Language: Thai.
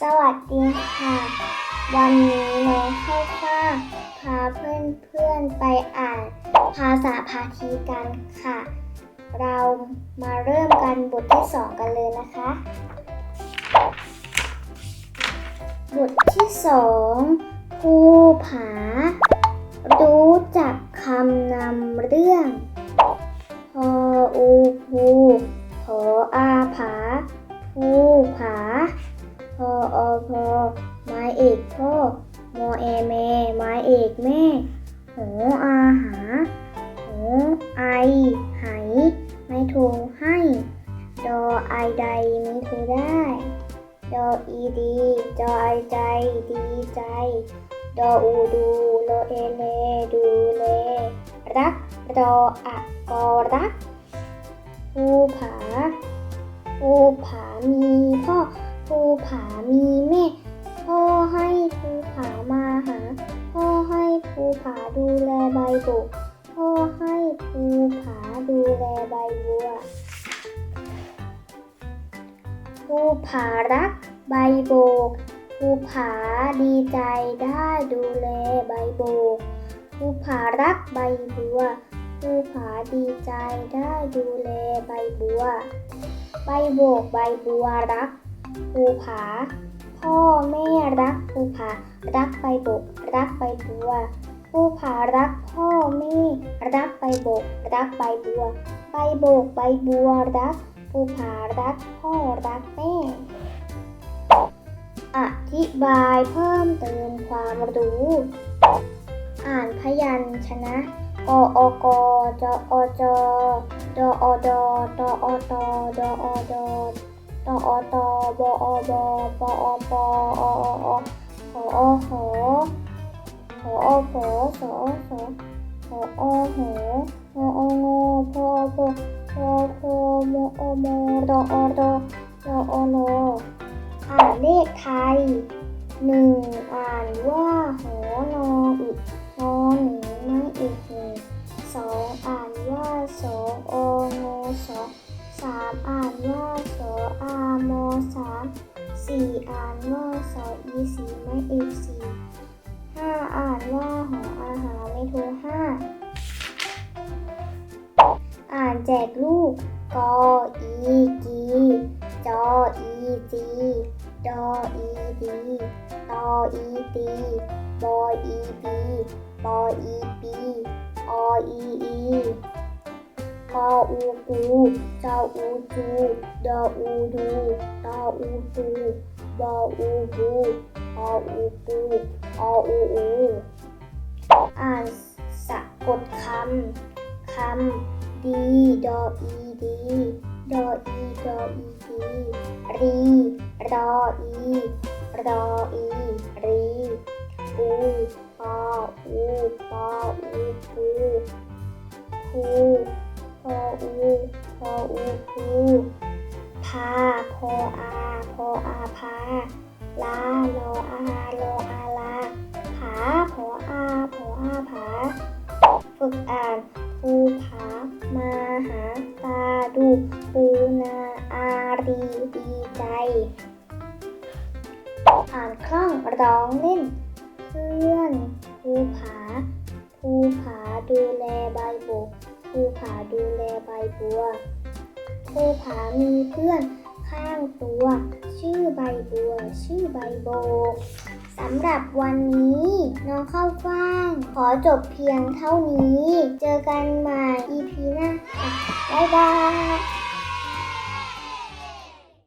สวัสดีค่ะ วันนี้น้องเข้าฟ้าพาเพื่อนๆไปอ่านภาษาพาทีกันค่ะ เรามาเริ่มกันบทที่สองกันเลยนะคะ บทที่สองภูผา รู้จักคำนำเรื่อง อกพ่อ มอเอแม่ไม้เอกแม่หออาหาหอไอไหไม่ถูให้ ดอไอใดไม่ถูได้ ดออีดีดอไอใจดีใจ ดออูดูโลเอเลดูเลรักรออะกอรักภูผาภูผามีพ่อภูผามีแม่ ภูผารักใบโบก ภูผาดีใจได้ดูแลใบโบก ภูผารักใบบัว ภูผาดีใจได้ดูแลใบบัว ใบโบกใบบัวรัก ภูผา พ่อแม่รัก ภูผารักใบโบก รักใบบัว ภูผารักพ่อแม่รักใบโบก รักใบบัว ใบโบกใบบัวรักภูผารักพ่อรักแม่ บายเพิ่มเติมความรู้ อ่านพยัญชนะกออกจอจดอดตอตดอดตอตบอบปอปออหอหอหอผอสอสอหอหอหองพอพพอพมอมรอรอรอรอ อ่านเลขไทยหนึ่งอ่านว่าหอนออึนอหนึ่งไม่อีกหนึ่งสองอ่านว่าสององอสองสามอ่านว่าสออามอสามสี่อ่านว่าสออีสีไม่อีกสี่ห้าอ่านว่าหออาหารไม่โทรห้าอ่านแจกลูกกออีกีจออี จีดออีดีตออีตีบออีบีปออีปีออีอีกออูกูจออูจูดออูดูตออูตูบออูบูออูปูออูอูอ่านสะกดคำคำดีดออีดี ดออีดออีดีรีรออีรออีรีอูปออูปออูปูพูพออูพออูพูพาพออาพออาพาลาลออาลออาลาผาพออาพออาผาฝึกอ่านภูผา มาหาตาดูปูนาอารีดีใจอ่านคล่องร้องเล่น เพื่อนภูผาภูผาดูแลใบบุกภูผาดูแลใบบัวภูผามีเพื่อนข้างตัว ชื่อใบบัว ชื่อใบโบก สำหรับวันนี้น้องเข้าฟ่าง ขอจบเพียงเท่านี้ เจอกันใหม่ EP หน้าค่ะบ๊ายบาย